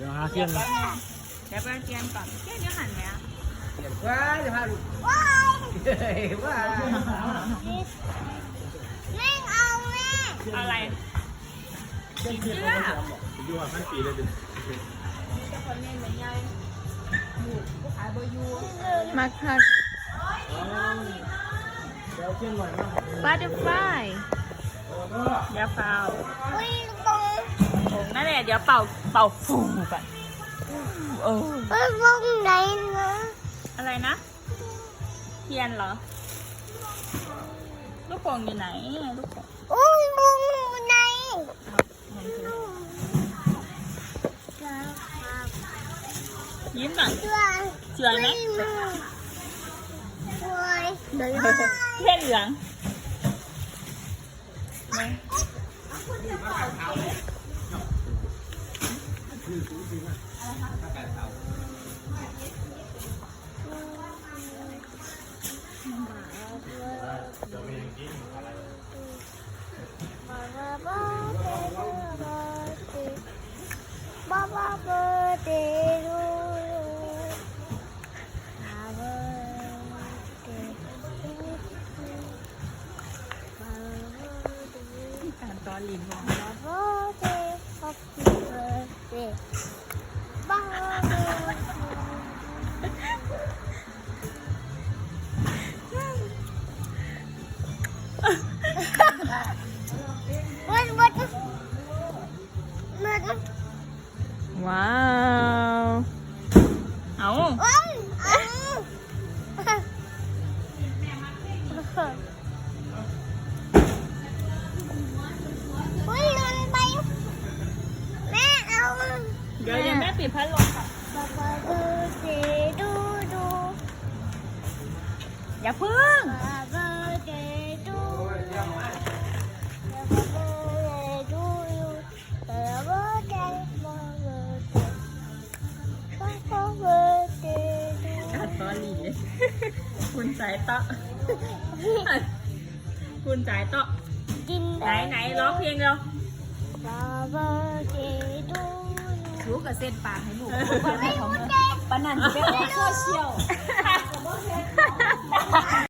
ดี๋ยวหาเทียนนะเดี๋ยวไปเตรียมก่อนเทียนเดี๋ยวหันไหมอะว้าจะพาลูกว้ายว้าแม่งเอาแม่อะไรเทียนเทียนเขาจะบอกอยู่ว่ามันปีเลยดิเจ้าคนเล่นเหมือนยายหมูก็ขายบอยูมักพักเดี๋ยวเทียนหน่อยนะบัตเตอร์ฟลายเดี๋ยวเป่าอุ้ยตรงผงนั่นแหละ เดี๋ยวเป่าเป่าฟูก่อนเออ เอ้ยวงไหนนะ อะไรนะ เทียนเหรอ ลูกโป่งอยู่ไหนลูกโป่ง อุ้ยวงไหน ยิ้มก่อน เชื่อ สวยไหม สวย เทียนเหลือง บ้ Molly birthday, happy birthday. Wow. Oh. ปิดพัดลมก่อนบ้าบ้าดูสิดูดูอย่าพึ่งบ้าบ้าเดดูบ้าบ้าเดดูบ้าบ้าเดบ้าบ้าเดบ้าบ้าเดดูการตอนลินเลยคุณสายเตาะคุณสายเตาะกินไหนไหนร้องเพลงเร็ว รู้กับเส้นปากให้ลูกไม่รู้เดปานนันจะเป็นโซเชียล